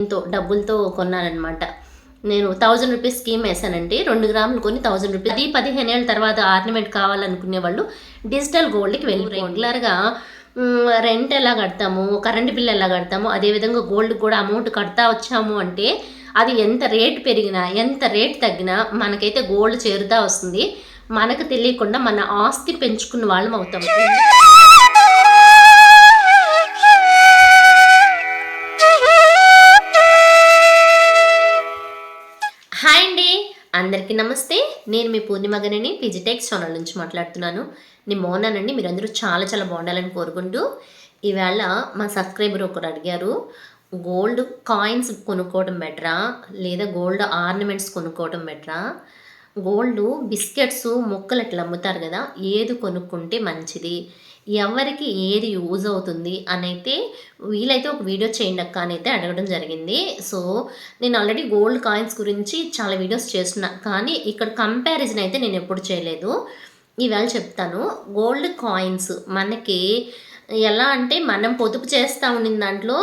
ఎంతో డబ్బులతో కొన్నానమాట నేను థౌజండ్ రూపీస్ స్కీమ్ వేసానండి రెండు గ్రాములు కొని థౌజండ్ రూపీస్ అది పదిహేను ఏళ్ళ తర్వాత ఆర్నమెంట్ కావాలనుకునే వాళ్ళు డిజిటల్ గోల్డ్కి వెళ్ళి రెగ్యులర్గా రెంట్ ఎలా కడతాము కరెంట్ బిల్ ఎలా కడతాము అదేవిధంగా గోల్డ్ కూడా అమౌంట్ కడతా వచ్చాము అంటే అది ఎంత రేట్ పెరిగినా ఎంత రేట్ తగ్గినా మనకైతే గోల్డ్ చేరుతా వస్తుంది. మనకు తెలియకుండా మన ఆస్తి పెంచుకున్న వాళ్ళం అవుతాం. అందరికీ నమస్తే. నేను మీ పూర్ణిమగనని పిజిటెక్స్ ఛానల్ నుంచి మాట్లాడుతున్నాను. నేను బాగున్నానండి మీరందరూ చాలా చాలా బాగుండాలని కోరుకుంటూ ఈవేళ మా సబ్స్క్రైబర్ ఒకరు అడిగారు గోల్డ్ కాయిన్స్ కొనుక్కోవడం బెటరా? లేదా గోల్డ్ ఆర్నమెంట్స్ కొనుక్కోవడం బెటరా? గోల్డ్ బిస్కెట్స్ ముక్కలు అట్లా అమ్ముతారు కదా ఏది కొనుక్కుంటే మంచిది? ఎవరికి ఏది యూజ్ అవుతుంది అని అయితే వీలైతే ఒక వీడియో చేయండి అక్క అని అయితే అడగడం జరిగింది. సో నేను ఆల్రెడీ గోల్డ్ కాయిన్స్ గురించి చాలా వీడియోస్ చేస్తున్నా కానీ ఇక్కడ కంపారిజన్ అయితే నేను ఎప్పుడు చేయలేదు. ఈవేళ చెప్తాను. గోల్డ్ కాయిన్స్ మనకి ఎలా అంటే మనం పొదుపు చేస్తూ ఉండిన దాంట్లో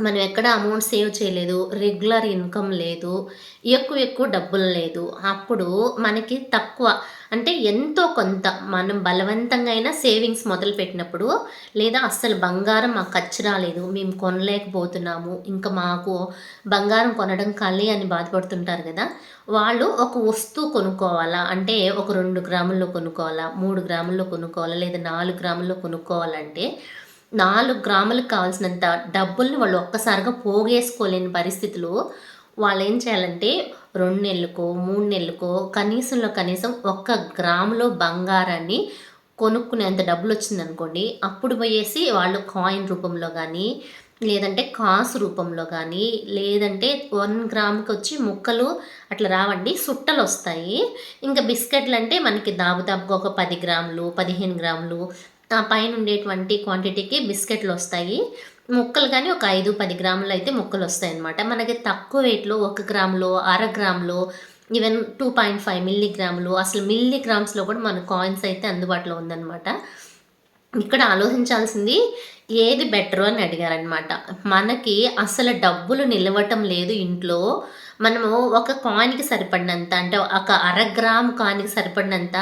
మనం ఎక్కడ అమౌంట్ సేవ్ చేయలేదు రెగ్యులర్ ఇన్కమ్ లేదు ఎక్కువ ఎక్కువ డబ్బులు లేదు అప్పుడు మనకి తక్కువ. అంటే ఎంతో కొంత మనం బలవంతంగా అయినా సేవింగ్స్ మొదలు పెట్టినప్పుడు లేదా అస్సలు బంగారం మాకు ఖర్చు రాలేదు మేము కొనలేకపోతున్నాము ఇంకా మాకు బంగారం కొనడం కలి అని బాధపడుతుంటారు కదా. వాళ్ళు ఒక వస్తువు కొనుక్కోవాలా? అంటే ఒక రెండు గ్రాముల్లో కొనుక్కోవాలా? మూడు గ్రాముల్లో కొనుక్కోవాలా? లేదా నాలుగు గ్రాముల్లో కొనుక్కోవాలంటే నాలుగు గ్రాములకు కావాల్సినంత డబ్బుల్ని వాళ్ళు ఒక్కసారిగా పోగేసుకోలేని పరిస్థితిలో వాళ్ళు ఏం చేయాలంటే రెండు నెలలకో మూడు నెలలకో కనీసంలో కనీసం ఒక్క గ్రాములో బంగారాన్ని కొనుక్కునేంత డబ్బులు వచ్చిందనుకోండి అప్పుడు పోయేసి వాళ్ళు కాయిన్ రూపంలో కానీ లేదంటే కాసు రూపంలో కానీ లేదంటే వన్ గ్రామ్కి వచ్చి ముక్కలు అట్లా రావండి సుట్టలు వస్తాయి ఇంకా బిస్కెట్లు అంటే మనకి దాబుదాబుగా ఒక పది గ్రాములు పదిహేను గ్రాములు పైన ఉండేటువంటి క్వాంటిటీకి బిస్కెట్లు వస్తాయి. ముక్కలు కానీ ఒక ఐదు పది గ్రాములు అయితే ముక్కలు వస్తాయి అన్నమాట మనకి తక్కువ వెయిట్లో ఒక గ్రాములో అర గ్రాములో ఈవెన్ టూ పాయింట్ ఫైవ్ మిల్లీగ్రాములు అసలు మిల్లీగ్రామ్స్లో కూడా మన కాయిన్స్ అయితే అందుబాటులో ఉందన్నమాట. ఇక్కడ ఆలోచించాల్సింది ఏది బెటర్ అని అడిగారనమాట మనకి అసలు డబ్బులు నిలవటం లేదు ఇంట్లో. మనము ఒక కాయిన్కి సరిపడినంత అంటే ఒక అర గ్రామ్ కాయిన్కి సరిపడినంత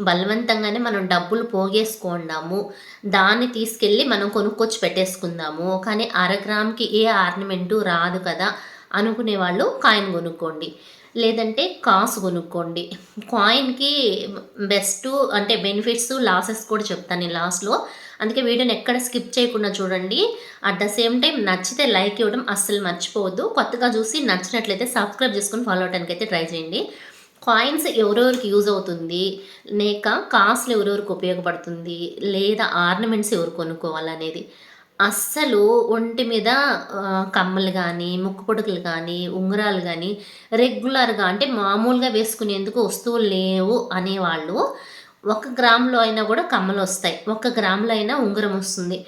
బలవంతంగానే మనం డబ్బులు పోగేసుకున్నాము. దాన్ని తీసుకెళ్ళి మనం కొనుక్కొచ్చి పెట్టేసుకుందాము. కానీ అర గ్రామ్కి ఏ ఆర్నమెంటు రాదు కదా అనుకునే వాళ్ళు కాయిన్ కొనుక్కోండి. లేదంటే కాసు కొనుక్కోండి. కాయిన్కి బెస్ట్ అంటే బెనిఫిట్స్ లాసెస్ కూడా చెప్తాను నేను లాస్ట్లో. అందుకే వీడియోని ఎక్కడ స్కిప్ చేయకుండా చూడండి. అట్ ద సేమ్ టైం నచ్చితే లైక్ ఇవ్వడం అస్సలు మర్చిపోవద్దు. కొత్తగా చూసి నచ్చినట్లయితే సబ్స్క్రైబ్ చేసుకుని ఫాలో అవడానికి అయితే ట్రై చేయండి. కాయిన్స్ ఎవరెవరికి యూజ్ అవుతుంది? లేక కాస్ట్లు ఎవరెవరికి ఉపయోగపడుతుంది? లేదా ఆర్నమెంట్స్ ఎవరు కొనుక్కోవాలనేది. అస్సలు ఒంటి మీద కమ్మలు కానీ ముక్కు పొడుకులు కానీ ఉంగరాలు కానీ రెగ్యులర్గా అంటే మామూలుగా వేసుకునేందుకు వస్తువులు లేవు అనేవాళ్ళు ఒక గ్రాములో అయినా కూడా కమ్మలు వస్తాయి. ఒక్క గ్రాములో అయినా ఉంగరం వస్తుంది.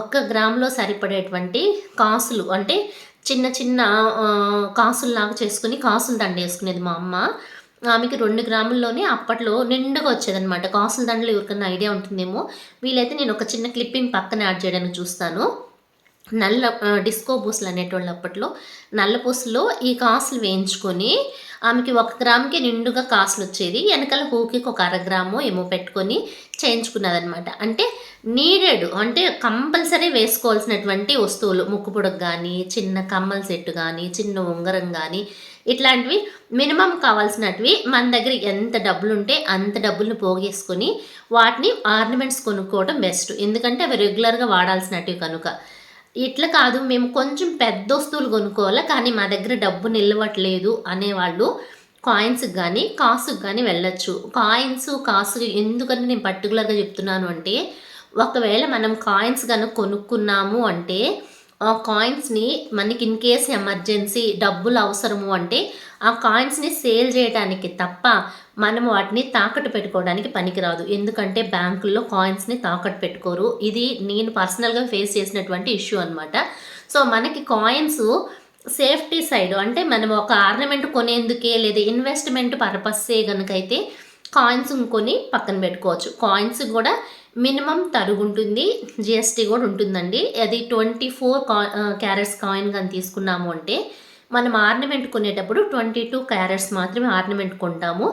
ఒక్క గ్రాములో సరిపడేటువంటి కాసులు అంటే చిన్న చిన్న కాసుల్లాగా చేసుకుని కాసులు దండేసుకునేది మా అమ్మ. ఆమెకి రెండు గ్రాముల్లోనే అప్పట్లో నిండుగా వచ్చేదనమాట కాసుల దండలు ఎవరికన్నా ఐడియా ఉంటుందేమో? వీలైతే నేను ఒక చిన్న క్లిప్పింగ్ పక్కన యాడ్ చేయడానికి చూస్తాను. నల్ల డిస్కో పూసలు అనేటోళ్ళు అప్పట్లో నల్ల పూసలో ఈ కాసులు వేయించుకొని ఆమెకి ఒక గ్రామ్కి నిండుగా కాసులు వచ్చేది వెనకాల హూకి ఒక అర గ్రాము ఏమో పెట్టుకొని చేయించుకున్నదనమాట అంటే నీడెడ్ అంటే కంపల్సరీ వేసుకోవాల్సినటువంటి వస్తువులు ముక్కుపుడకు కానీ చిన్న కమ్మల సెట్ కానీ చిన్న ఉంగరం కానీ ఇట్లాంటివి మినిమం కావాల్సినటివి మన దగ్గర ఎంత డబ్బులు ఉంటే అంత డబ్బులను పోగేసుకొని వాటిని ఆర్నమెంట్స్ కొనుక్కోవడం బెస్ట్. ఎందుకంటే అవి రెగ్యులర్గా వాడాల్సినటివి కనుక. ఇట్లా కాదు మేము కొంచెం పెద్ద వస్తువులు కొనుక్కోవాలి కానీ మా దగ్గర డబ్బు నిలవట్లేదు అనేవాళ్ళు కాయిన్స్కి కానీ కాసుకి కానీ వెళ్ళొచ్చు. కాయిన్స్ కాసు ఎందుకని నేను పర్టికులర్గా చెప్తున్నాను అంటే ఒకవేళ మనం కాయిన్స్ కనుక కొనుక్కున్నాము అంటే ఆ కాయిన్స్ని మనకి ఇన్ కేస్ ఎమర్జెన్సీ డబ్బులు అవసరము అంటే ఆ కాయిన్స్ని సేల్ చేయడానికి తప్ప మనం వాటిని తాకట్టు పెట్టుకోవడానికి పనికిరాదు. ఎందుకంటే బ్యాంకుల్లో కాయిన్స్ని తాకట్టు పెట్టుకోరు. ఇది నేను పర్సనల్గా ఫేస్ చేసినటువంటి ఇష్యూ అనమాట సో మనకి కాయిన్స్ సేఫ్టీ సైడ్ అంటే మనం ఒక ఆర్నమెంట్ కొనేందుకే లేదా ఇన్వెస్ట్మెంట్ పర్పస్సే కనుకైతే కాయిన్స్ కొని పక్కన పెట్టుకోవచ్చు. కాయిన్స్ కూడా మినిమం తరుగు ఉంటుంది జిఎస్టీ కూడా ఉంటుందండి. అది ట్వంటీ ఫోర్ కా క్యారెట్స్ కాయిన్ కానీ తీసుకున్నాము అంటే మనం ఆర్నమెంట్ కొనేటప్పుడు ట్వంటీ టూ క్యారెట్స్ మాత్రమే ఆర్నమెంట్ కొంటాము.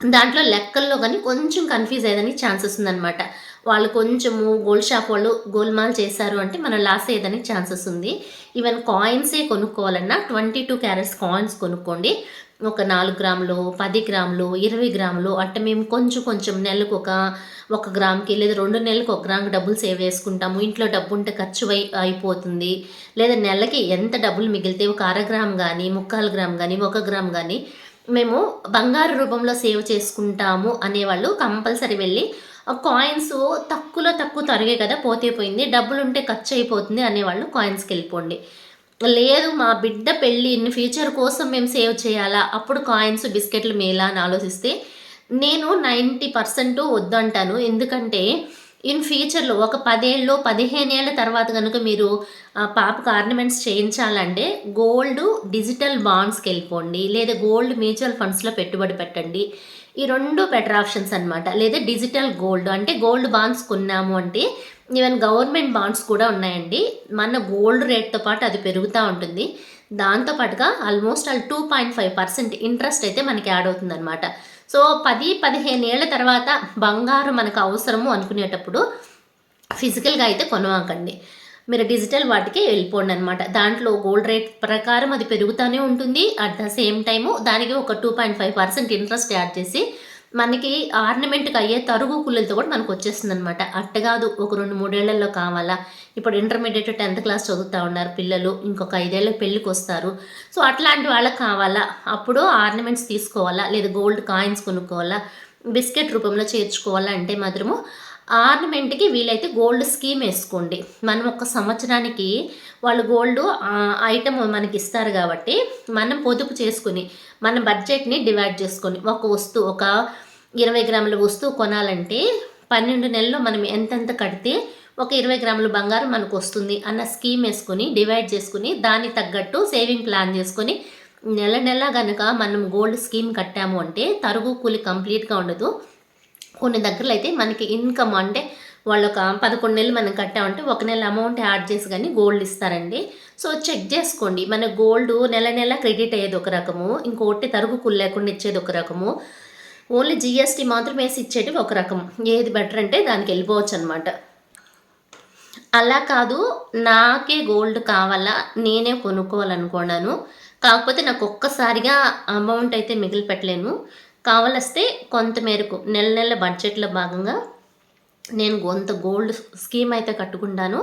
దాంట్లో లెక్కల్లో కానీ కొంచెం కన్ఫ్యూజ్ అయ్యేదానికి ఛాన్సెస్ ఉందన్నమాట. వాళ్ళు కొంచెము గోల్డ్ షాప్ వాళ్ళు గోల్మాల్ చేశారు అంటే మనం లాస్ అయ్యేదానికి ఛాన్సెస్ ఉంది. ఈవెన్ కాయిన్సే కొనుక్కోవాలన్నా ట్వంటీ టూ క్యారెట్స్ కాయిన్స్ కొనుక్కోండి. ఒక నాలుగు గ్రాములు పది గ్రాములు ఇరవై గ్రాములు అంటే మేము కొంచెం కొంచెం నెలకు ఒక ఒక గ్రామ్కి లేదా రెండు నెలలకు ఒక గ్రామ్కి డబ్బులు సేవ్ చేసుకుంటాము. ఇంట్లో డబ్బు ఉంటే ఖర్చు అయి అయిపోతుంది. లేదా నెలకి ఎంత డబ్బులు మిగిలితే ఒక అర గ్రామ్ కానీ ముక్కాలు గ్రామ్ కానీ ఒక గ్రామ్ కానీ మేము బంగారు రూపంలో సేవ్ చేసుకుంటాము అనేవాళ్ళు కంపల్సరీ వెళ్ళి కాయిన్స్ తక్కువలో తక్కువ తరిగే కదా పోతే పోయింది డబ్బులు ఉంటే ఖర్చు అయిపోతుంది అనేవాళ్ళు కాయిన్స్కి వెళ్ళిపోండి లేదు మా బిడ్డ పెళ్ళి ఇన్ని ఫ్యూచర్ కోసం మేము సేవ్ చేయాలా? అప్పుడు కాయిన్స్ బిస్కెట్లు మేలా అని ఆలోచిస్తే నేను నైంటీ పర్సెంట్ వద్దంటాను. ఎందుకంటే ఇన్ ఫ్యూచర్లో ఒక పదేళ్ళు పదిహేను ఏళ్ళ తర్వాత కనుక మీరు పాపకు ఆర్నమెంట్స్ చేయించాలంటే గోల్డ్ డిజిటల్ బాండ్స్కి వెళ్ళిపోండి. లేదా గోల్డ్ మ్యూచువల్ ఫండ్స్లో పెట్టుబడి పెట్టండి. ఈ రెండు బెటర్ ఆప్షన్స్ అనమాట లేదా డిజిటల్ గోల్డ్ అంటే గోల్డ్ బాండ్స్ కొన్నాము అంటే ఈవెన్ గవర్నమెంట్ బాండ్స్ కూడా ఉన్నాయండి. మన గోల్డ్ రేట్తో పాటు అది పెరుగుతూ ఉంటుంది. దాంతోపాటుగా almost all two point five percent interest అయితే మనకి యాడ్ అవుతుంది అనమాట సో పది పదిహేను ఏళ్ళ తర్వాత బంగారం మనకు అవసరము అనుకునేటప్పుడు ఫిజికల్గా అయితే కొనవాకండి. మీరు డిజిటల్ వాటికి వెళ్ళిపోండి అనమాట దాంట్లో గోల్డ్ రేట్ ప్రకారం అది పెరుగుతూనే ఉంటుంది. అట్ ద సేమ్ టైము దానికి ఒక two point five percent interest add చేసి మనకి ఆర్నమెంట్కి అయ్యే తరుగు కుళ్ళలతో కూడా మనకు వచ్చేస్తుంది అనమాట అట్ట కాదు ఒక రెండు మూడేళ్ళలో కావాలా? ఇప్పుడు ఇంటర్మీడియట్ టెన్త్ క్లాస్ చదువుతూ ఉన్నారు పిల్లలు ఇంకొక ఐదేళ్ళకి పెళ్ళికి వస్తారు. సో అట్లాంటి వాళ్ళకి కావాలా? అప్పుడు ఆర్నమెంట్స్ తీసుకోవాలా? లేదా గోల్డ్ కాయిన్స్ కొనుక్కోవాలా? బిస్కెట్ రూపంలో చేర్చుకోవాలా? అంటే మాత్రము ఆర్నమెంట్కి వీలైతే గోల్డ్ స్కీమ్ వేసుకోండి. మనం ఒక సంవత్సరానికి వాళ్ళు గోల్డ్ ఐటమ్ మనకి ఇస్తారు కాబట్టి మనం పొదుపు చేసుకుని మన బడ్జెట్ని డివైడ్ చేసుకొని ఒక వస్తువు ఒక ఇరవై గ్రాముల వస్తువు కొనాలంటే పన్నెండు నెలల్లో మనం ఎంతెంత కడితే ఒక ఇరవై గ్రాముల బంగారం మనకు వస్తుంది అన్న స్కీమ్ వేసుకుని డివైడ్ చేసుకుని దానికి తగ్గట్టు సేవింగ్ ప్లాన్ చేసుకొని నెల నెల కనుక మనం గోల్డ్ స్కీమ్ కట్టాము అంటే తరుగు కూలి కంప్లీట్గా ఉండదు. కొన్ని దగ్గరలో అయితే మనకి ఇన్కమ్ అంటే వాళ్ళు ఒక పదకొండు నెలలు మనం కట్టామంటే ఒక నెల అమౌంట్ యాడ్ చేసి కానీ గోల్డ్ ఇస్తారండి. సో చెక్ చేసుకోండి. మన గోల్డ్ నెల నెల క్రెడిట్ అయ్యేది ఒక రకము ఇంకోటి తరుగుకులు లేకుండా ఇచ్చేది ఒక రకము. ఓన్లీ జిఎస్టీ మాత్రమే వేసి ఇచ్చేది ఒక రకం. ఏది బెటర్ అంటే దానికి వెళ్ళిపోవచ్చు అనమాట అలా కాదు నాకే గోల్డ్ కావాలా నేనే కొనుక్కోవాలనుకున్నాను. కాకపోతే నాకు ఒక్కసారిగా అమౌంట్ అయితే మిగిలిపెట్టలేను. కావలస్తే కొంతమేరకు నెల నెల బడ్జెట్లో భాగంగా నేను కొంత గోల్డ్ స్కీమ్ అయితే కట్టుకుంటాను.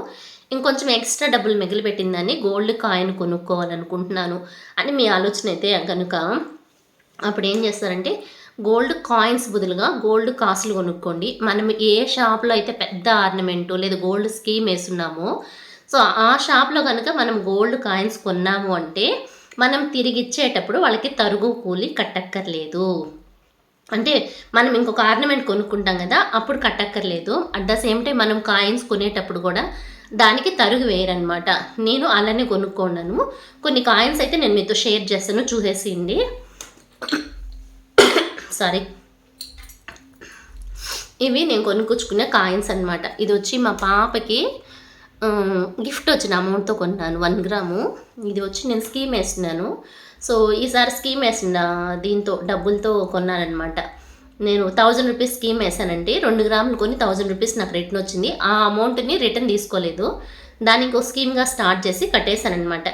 ఇంకొంచెం ఎక్స్ట్రా డబ్బులు మిగిలిపెట్టిందని గోల్డ్ కాయిన్ కొనుక్కోవాలనుకుంటున్నాను అని మీ ఆలోచన అయితే కనుక అప్పుడు ఏం చేస్తారంటే గోల్డ్ కాయిన్స్ బదులుగా గోల్డ్ కాసులు కొనుక్కోండి. మనం ఏ షాప్లో అయితే పెద్ద ఆర్నమెంటు లేదా గోల్డ్ స్కీమ్ వేస్తున్నామో సో ఆ షాప్లో కనుక మనం గోల్డ్ కాయిన్స్ కొన్నాము అంటే మనం తిరిగి ఇచ్చేటప్పుడు వాళ్ళకి తరుగు కూలి కట్టక్కర్లేదు. అంటే మనం ఇంకొక ఆర్నమెంట్ కొనుక్కుంటాం కదా అప్పుడు కట్టక్కర్లేదు. అట్ ద సేమ్ టైం మనం కాయిన్స్ కొనేటప్పుడు కూడా దానికి తరుగు వేయరనమాట నేను అలానే కొనుక్కున్నాను. కొన్ని కాయిన్స్ అయితే నేను మీతో షేర్ చేస్తాను చూసేసింది సారీ ఇవి నేను కొనుక్కొచ్చుకునే కాయిన్స్ అనమాట ఇది వచ్చి మా పాపకి గిఫ్ట్ వచ్చిన అమౌంట్తో కొన్నాను వన్ గ్రాము ఇది వచ్చి నేను స్కీమ్ వేస్తున్నాను. సో ఈసారి స్కీమ్ వేసిన దీంతో డబ్బులతో కొన్నానమాట నేను థౌజండ్ రూపీస్ స్కీమ్ వేసానండి. రెండు గ్రాములు కొని థౌజండ్ రూపీస్ నాకు రిటర్న్ వచ్చింది. ఆ అమౌంట్ని రిటర్న్ తీసుకోలేదు. దానికి ఒక స్కీమ్గా స్టార్ట్ చేసి కట్టేశానమాట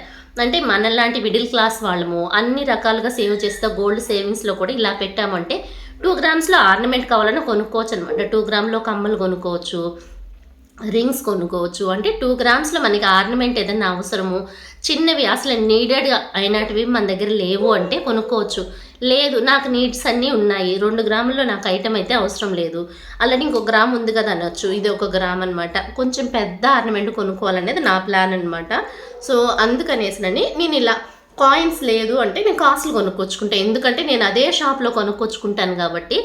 అంటే మనలాంటి మిడిల్ క్లాస్ వాళ్ళము అన్ని రకాలుగా సేవ్ చేస్తే గోల్డ్ సేవింగ్స్లో కూడా ఇలా పెట్టామంటే టూ గ్రామ్స్లో ఆర్నమెంట్ కావాలని కొనుక్కోవచ్చు అనమాట టూ గ్రామ్లో కమ్మలు కొనుక్కోవచ్చు. రింగ్స్ కొనుక్కోవచ్చు. అంటే టూ గ్రామ్స్లో మనకి ఆర్నమెంట్ ఏదైనా అవసరము చిన్నవి అసలు నీడెడ్గా అయినటివి మన దగ్గర లేవు అంటే కొనుక్కోవచ్చు. లేదు నాకు నీడ్స్ అన్నీ ఉన్నాయి. రెండు గ్రాముల్లో నాకు ఐటమ్ అయితే అవసరం లేదు. అలానే ఇంకొక గ్రామ్ ఉంది కదా అనొచ్చు. ఇది ఒక గ్రామ్ అనమాట కొంచెం పెద్ద ఆర్నమెంట్ కొనుక్కోవాలనేది నా ప్లాన్ అనమాట సో అందుకనేసినని నేను ఇలా కాయిన్స్ లేదు అంటే నేను కాసులు కొనుక్కొచ్చుకుంటాను ఎందుకంటే నేను అదే షాప్లో కొనుక్కొచ్చుకుంటాను కాబట్టి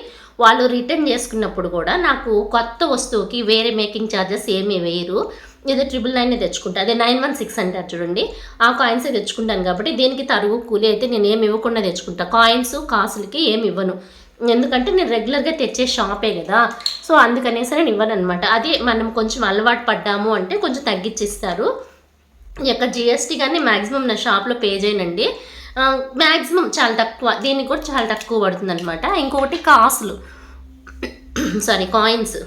వాళ్ళు రిటర్న్ చేసుకున్నప్పుడు కూడా నాకు కొత్త వస్తువుకి వేరే మేకింగ్ ఛార్జెస్ ఏమీ వేయరు. ఏదో ట్రిపుల్ నైన్ తెచ్చుకుంటా. అదే నైన్ వన్ సిక్స్ అంటారు చూడండి. ఆ కాయిన్సే తెచ్చుకుంటాను కాబట్టి దీనికి తరుగు కూలి అయితే నేను ఏమి ఇవ్వకుండా తెచ్చుకుంటా. కాయిన్స్ కాసులకి ఏమి ఇవ్వను. ఎందుకంటే నేను రెగ్యులర్గా తెచ్చే షాపే కదా. సో అందుకనే సరే నేను ఇవ్వను అనమాట అదే మనం కొంచెం అలవాటు పడ్డాము అంటే కొంచెం తగ్గించిస్తారు. యొక్క జిఎస్టీ కానీ మ్యాక్సిమం నా షాప్లో పే చేయనండి. మ్యాక్సిమం చాలా తక్కువ దీనికి కూడా చాలా తక్కువ పడుతుంది అనమాట ఇంకొకటి కాసులు. Sorry coins.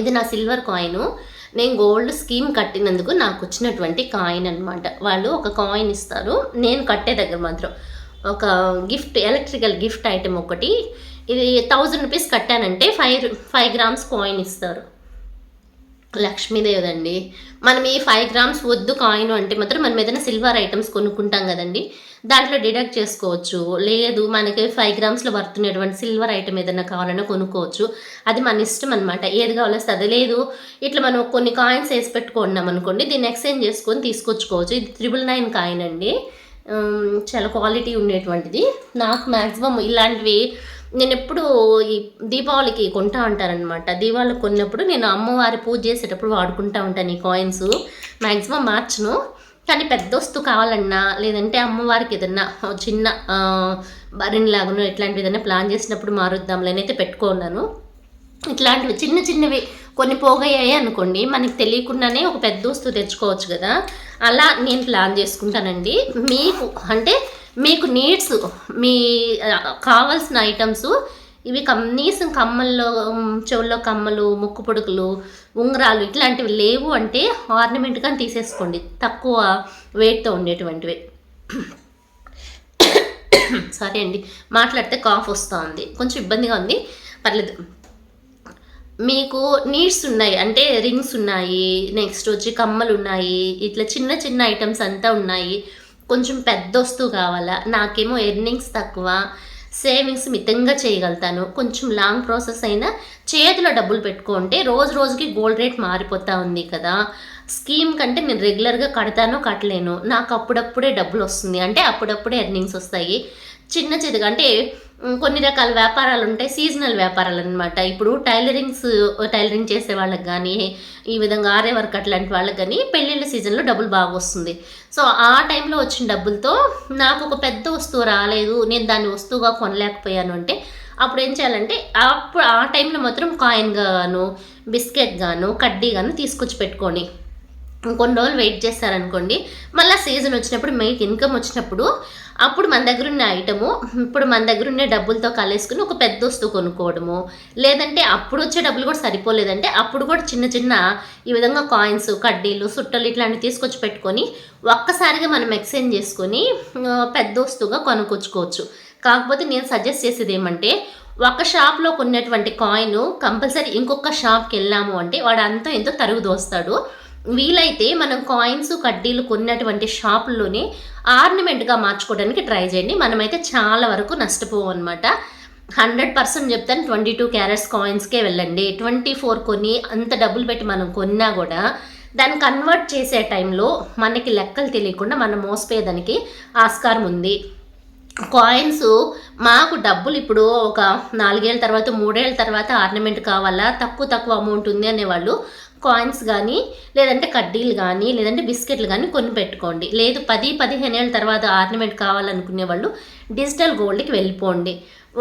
ఇది నా సిల్వర్ కాయిన్. నేను గోల్డ్ స్కీమ్ కట్టినందుకు నాకు వచ్చినటువంటి కాయిన్ అనమాట వాళ్ళు ఒక కాయిన్ ఇస్తారు. నేను కట్టే దగ్గర మాత్రం ఒక గిఫ్ట్ ఎలక్ట్రికల్ గిఫ్ట్ ఐటెం ఒకటి. ఇది థౌజండ్ రూపీస్ కట్టానంటే ఫైవ్ ఫైవ్ గ్రామ్స్ కాయిన్ ఇస్తారు. లక్ష్మీదేవిదండి. మనం ఈ ఫైవ్ గ్రామ్స్ వద్దు కాయిన్ అంటే మాత్రం మనం ఏదైనా సిల్వర్ ఐటమ్స్ కొనుక్కుంటాం కదండి. దాంట్లో డిడక్ట్ చేసుకోవచ్చు. లేదు మనకి ఫైవ్ గ్రామ్స్లో పడుతున్నటువంటి సిల్వర్ ఐటమ్ ఏదైనా కావాలన్నా కొనుక్కోవచ్చు. అది మన ఇష్టం అనమాట ఏది కావాలో అది. లేదు ఇట్లా మనం కొన్ని కాయిన్స్ వేసి పెట్టుకున్నాం అనుకోండి దీన్ని ఎక్స్చేంజ్ చేసుకొని తీసుకొచ్చుకోవచ్చు. ఇది త్రిబుల్ నైన్ కాయిన్ అండి. చాలా క్వాలిటీ ఉండేటువంటిది. నాకు మ్యాక్సిమం ఇలాంటివి నేను ఎప్పుడు ఈ దీపావళికి కొంటా ఉంటానన్నమాట. దీపావళికి కొన్నప్పుడు నేను అమ్మవారి పూజ చేసేటప్పుడు వాడుకుంటా ఉంటాను ఈ కాయిన్స్. మ్యాక్సిమం మార్చను. కానీ పెద్ద వస్తువు కావాలన్నా లేదంటే అమ్మవారికి ఏదన్నా చిన్న బరిని లాగానో ఇట్లాంటివి ఏదైనా ప్లాన్ చేసినప్పుడు మారుద్దాంలే అయితే పెట్టుకున్నాను ఇట్లాంటివి చిన్న చిన్నవి కొన్ని పోగయ్యాయి అనుకోండి మనకి తెలియకుండానే ఒక పెద్ద వస్తువు తెచ్చుకోవచ్చు కదా. అలా నేను ప్లాన్ చేసుకుంటానండి. మీకు అంటే మీకు నీడ్స్ మీ కావాల్సిన ఐటమ్స్ ఇవి కనీసం కమ్మల్లో చెవుల్లో కమ్మలు ముక్కు పొడుకులు ఉంగరాలు ఇట్లాంటివి లేవు అంటే ఆర్నమెంట్ కానీ తీసేసుకోండి. తక్కువ వెయిట్తో ఉండేటువంటివి. సరే అండి. మాట్లాడితే కాఫ్ వస్తూ ఉంది కొంచెం ఇబ్బందిగా ఉంది. పర్లేదు. మీకు నీడ్స్ ఉన్నాయి. అంటే రింగ్స్ ఉన్నాయి నెక్స్ట్ వచ్చి కమ్మలు ఉన్నాయి ఇట్లా చిన్న చిన్న ఐటమ్స్ అంతా ఉన్నాయి. కొంచెం పెద్ద వస్తువు కావాలా? నాకేమో ఎర్నింగ్స్ తక్కువ సేవింగ్స్ మితంగా చేయగలుగుతాను. కొంచెం లాంగ్ ప్రాసెస్ అయినా చేతిలో డబ్బులు పెట్టుకుంటే రోజు రోజుకి గోల్డ్ రేట్ మారిపోతూ ఉంది కదా. స్కీమ్ కంటే నేను రెగ్యులర్గా కడతాను కట్టలేను నాకు అప్పుడప్పుడే డబ్బులు వస్తుంది. అంటే అప్పుడప్పుడే ఎర్నింగ్స్ వస్తాయి. చిన్న చిన్నగా అంటే కొన్ని రకాల వ్యాపారాలు ఉంటాయి సీజనల్ వ్యాపారాలు అనమాట ఇప్పుడు టైలరింగ్స్ టైలరింగ్ చేసే వాళ్ళకి కానీ ఈ విధంగా ఆరే వర్క్ అట్లాంటి వాళ్ళకి కానీ పెళ్ళిళ్ళ సీజన్లో డబ్బులు బాగా వస్తుంది. సో ఆ టైంలో వచ్చిన డబ్బులతో నాకు ఒక పెద్ద వస్తువు రాలేదు నేను దాన్ని వస్తువుగా కొనలేకపోయాను అంటే అప్పుడు ఏం చేయాలంటే అప్పుడు ఆ టైంలో మాత్రం కాయిన్ గాను బిస్కెట్ గాను కడ్డీ గాను తీసుకొచ్చి పెట్టుకొని కొన్ని రోజులు వెయిట్ చేస్తారనుకోండి మళ్ళీ సీజన్ వచ్చినప్పుడు మీకు ఇన్కమ్ వచ్చినప్పుడు అప్పుడు మన దగ్గర ఉన్న ఐటము ఇప్పుడు మన దగ్గర ఉండే డబ్బులతో కలేసుకుని ఒక పెద్ద వస్తువు కొనుక్కోవడము లేదంటే అప్పుడు వచ్చే డబ్బులు కూడా సరిపోలేదంటే అప్పుడు కూడా చిన్న చిన్న ఈ విధంగా కాయిన్స్ కడ్డీలు సుట్టలు ఇట్లాంటివి తీసుకొచ్చి పెట్టుకొని ఒక్కసారిగా మనం ఎక్స్చేంజ్ చేసుకొని పెద్ద వస్తువుగా కొనుక్కొచ్చుకోవచ్చు. కాకపోతే నేను సజెస్ట్ చేసేది ఏమంటే ఒక షాప్లో కొన్నటువంటి కాయిన్ కంపల్సరీ ఇంకొక షాప్కి వెళ్ళాము అంటే వాడు అంతా ఎంతో తరుగు దోస్తాడు. వీలైతే మనం కాయిన్స్ కడ్డీలు కొన్నటువంటి షాపుల్లోనే ఆర్నమెంట్గా మార్చుకోవడానికి ట్రై చేయండి. మనమైతే చాలా వరకు నష్టపోవు అనమాట హండ్రెడ్ పర్సెంట్ చెప్తాను ట్వంటీ టూ క్యారెట్స్ కాయిన్స్కే వెళ్ళండి. ట్వంటీ ఫోర్ కొని అంత డబ్బులు పెట్టి మనం కొన్నా కూడా దాన్ని కన్వర్ట్ చేసే టైంలో మనకి లెక్కలు తెలియకుండా మనం మోసపోయేదానికి ఆస్కారం ఉంది. కాయిన్స్ మాకు డబ్బులు ఇప్పుడు ఒక నాలుగేళ్ళ తర్వాత మూడేళ్ళ తర్వాత ఆర్నమెంట్ కావాలా? తక్కువ తక్కువ అమౌంట్ ఉంది అనేవాళ్ళు కాయిన్స్ కానీ లేదంటే కడ్డీలు కానీ లేదంటే బిస్కెట్లు కానీ కొని పెట్టుకోండి. లేదు పది పదిహేను ఏళ్ళ తర్వాత ఆర్నమెంట్ కావాలనుకునే వాళ్ళు డిజిటల్ గోల్డ్కి వెళ్ళిపోండి.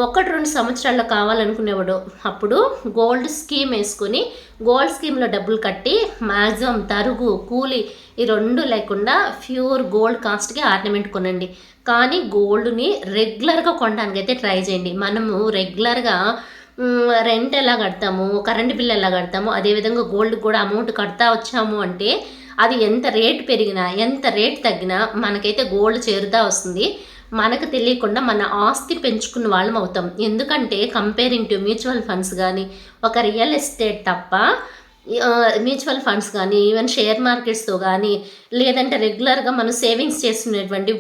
ఒకటి రెండు సంవత్సరాల్లో కావాలనుకునేవాడు అప్పుడు గోల్డ్ స్కీమ్ వేసుకుని గోల్డ్ స్కీమ్లో డబ్బులు కట్టి మ్యాక్సిమం తరుగు కూలి ఈ రెండు లేకుండా ప్యూర్ గోల్డ్ కాస్ట్కి ఆర్నమెంట్ కొనండి. కానీ గోల్డ్ని రెగ్యులర్గా కొనడానికి అయితే ట్రై చేయండి. మనము రెగ్యులర్గా రెంట్ ఎలా కడతాము? కరెంట్ బిల్ ఎలా కడతాము? అదేవిధంగా గోల్డ్ కూడా అమౌంట్ కడతా వచ్చాము అంటే అది ఎంత రేట్ పెరిగినా ఎంత రేట్ తగ్గినా మనకైతే గోల్డ్ చేరుతా వస్తుంది. మనకు తెలియకుండా మన ఆస్తి పెంచుకున్న వాళ్ళం అవుతాం. ఎందుకంటే కంపేరింగ్ టు మ్యూచువల్ ఫండ్స్ కానీ ఒక రియల్ ఎస్టేట్ తప్ప మ్యూచువల్ ఫండ్స్ కానీ ఈవెన్ షేర్ మార్కెట్స్తో కానీ లేదంటే రెగ్యులర్గా మనం సేవింగ్స్ చేస్తున్నటువంటి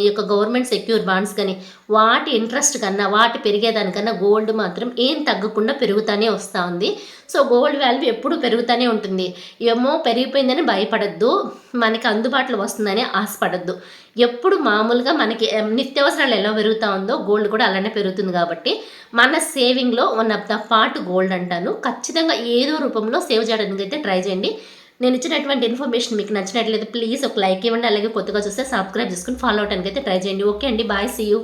ఈ యొక్క గవర్నమెంట్ సెక్యూర్ బాండ్స్ కానీ వాటి ఇంట్రెస్ట్ కన్నా వాటి పెరిగేదానికన్నా గోల్డ్ మాత్రం ఏం తగ్గకుండా పెరుగుతూనే వస్తూ ఉంది. సో గోల్డ్ వాల్యూ ఎప్పుడు పెరుగుతూనే ఉంటుంది. ఏమో పెరిగిపోయిందని భయపడద్దు మనకి అందుబాటులో వస్తుందని ఆశపడద్దు. ఎప్పుడు మామూలుగా మనకి నిత్యావసరాలు ఎలా పెరుగుతూ ఉందో గోల్డ్ కూడా అలానే పెరుగుతుంది కాబట్టి మన సేవింగ్లో one of the part gold అంటాను. ఖచ్చితంగా ఏదో రూపంలో సేవ్ చేయడానికి అయితే ట్రై చేయండి. నేను ఇచ్చినటువంటి ఇన్ఫర్మేషన్ మీకు నచ్చినట్లయితే ప్లీజ్ ఒక లైక్ ఇవ్వండి అలాగే కొత్తగా చూస్తే సబ్స్క్రైబ్ చేసుకుని ఫాలో అవడానికి అయితే ట్రై చేయండి. ఓకే అండి బాయ్ సీ యూ